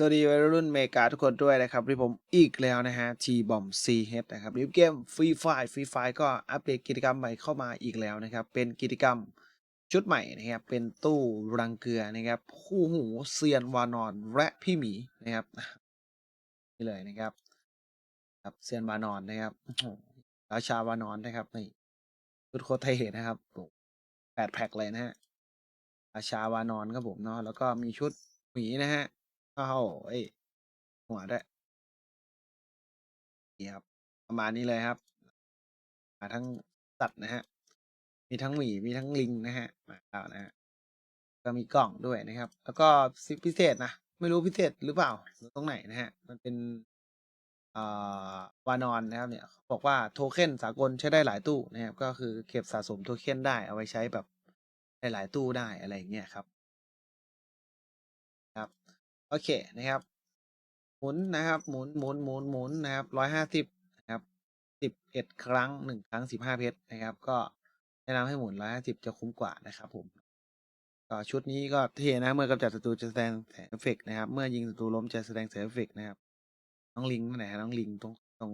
สวัสดีวัยรุ่นเมกาทุกคนด้วยนะครับที่ผมอีกแล้วนะฮะ T Bomb C H นะครับรีบเกมฟรีไฟฟรีไฟก็อัปเดตกิจกรรมใหม่เข้ามาอีกแล้วนะครับ เป็นกิจกรรมชุดใหม่นะครับ เป็นตู้รังเกลือนะครับ คู่หูเซียนวานอนและพี่หมีนะครับนี่เลยนะครับครับเซียนวานอนนะครับอ้โหราชาวานอนนะครับนี่ชุดโคตรเท่นะครับแปดแพ็คเลยนะฮะราชาวานอนครับผมเนาะแล้วก็มีชุดหมีนะฮะ อ้โหเอ้ยหัวด้วยนี่ครับ ประมาณนี้เลยครับมาทั้งสัตว์นะฮะ มีทั้งหมี มีทั้งลิงนะฮะ มาแล้วนะฮะ ก็มีกล่องด้วยนะครับ แล้วก็พิเศษนะ ไม่รู้พิเศษหรือเปล่าหรือตรงไหนนะฮะ มันเป็นวานอนนะครับเนี่ยเขาบอกว่าโทเค็นสากลใช้ได้หลายตู้นะครับ ก็คือเก็บสะสมโทเค็นได้เอาไว้ใช้แบบหลายๆตู้ได้อะไรอย่างเงี้ยครับ โอเคนะครับ หมุนนะครับหมุนหมุนหมุนหมุนนะครับร้อยห้าสิบนะครับสิบเอ็ดครั้งหนึ่งครั้งสิบห้าเพชรนะครับ ก็แนะนำให้หมุนร้อยห้าสิบจะคุ้มกว่านะครับผมก็ชุดนี้ก็เท่นะเมื่อกำจัดศัตรูจะแสดงแสงเอฟเฟกต์นะครับ เมื่อยิงศัตรูล้มจะแสดงแสงเอฟเฟกต์นะครับ น้องลิงนั่นแหละน้องลิงตรงตรง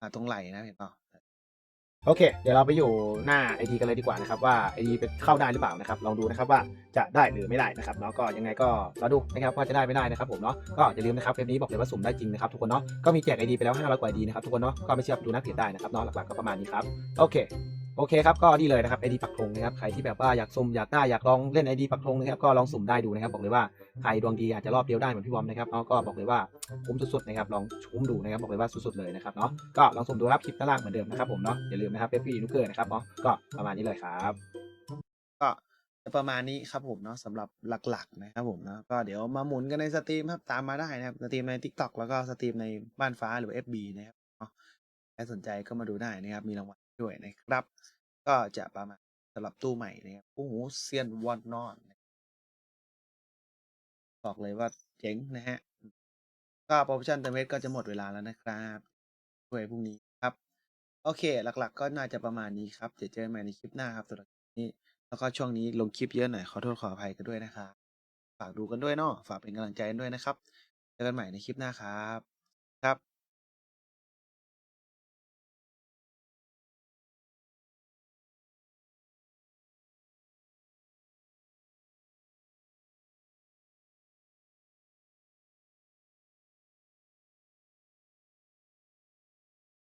อ่าตรงไหล่นะเห็นเปล่า โอเค เดี๋ยวเราไปอยู่หน้าไอทีกันเลยดีกว่านะครับว่าไอทีเป็นเข้าได้หรือเปล่านะครับ ลองดูนะครับว่าจะได้หรือไม่ได้นะครับเนาะก็ยังไงก็รอดูนะครับว่าจะได้ไม่ได้นะครับผมเนาะก็อย่าลืมนะครับเว็บนี้บอกเลยว่าสุ่มได้จริงนะครับทุกคนเนาะก็มีแจกไอดีไปแล้ว500กว่าไอดีนะครับทุกคนเนาะก็ไม่เชื่อไปดูนักเพจได้นะครับเนาะหลักๆก็ประมาณนี้ครับโอเค โอเคครับก็นี่เลยนะครับไอดีปักธงนะครับใครที่แบบว่าอยากสุ่มอยากได้อยากลองเล่นไอดีปักธงนะครับก็ลองสุ่มได้ดูนะครับบอกเลยว่าใครดวงดีอาจจะรอบเดียวได้เหมือนพี่บอมนะครับเนาก็บอกเลยว่าคุ้มสุดๆนะครับลองคุ้มดูนะครับบอกเลยว่าสุดๆเลยนะครับเนาะก็ลองสุ่มดูรับคลิปด้านล่างเหมือนเดิมนะครับผมเนาะอย่าลืมนะครับเฟฟี่นุกเกอร์นะครับเนาะก็ประมาณนี้เลยครับก็ประมาณนี้ครับผมเนาะสำหรับหลักๆนะครับผมเนาะก็เดี๋ยวมาหมุนกันในสตรีมครับตามมาได้นะครับสตรีมใน Tik t o อกแล้วก็สตรีมในบ้านฟ้าหรือ FB นะครับเนาะใครสนใจก็มาดูได้นะครับมีรางวัล ด้วยนะครับ ก็จะประมาณสำหรับตู้ใหม่นะครับโอ้โหเซียนวอนนอนบอกเลยว่าเจ๋งนะฮะ ก็โปรโมชั่นเติมเพชรก็จะหมดเวลาแล้วนะครับด้วยพรุ่งนี้ครับ โอเค หลักๆ ก็น่าจะประมาณนี้ครับเดี๋ยวเจอกันใหม่ในคลิปหน้าครับสำหรับนี้ แล้วก็ช่วงนี้ลงคลิปเยอะหน่อยขอโทษขออภัยกันด้วยนะครับฝากดูกันด้วยเนาะฝากเป็นกำลังใจกันด้วยนะครับ เจอกันใหม่ในคลิปหน้าครับ ครับ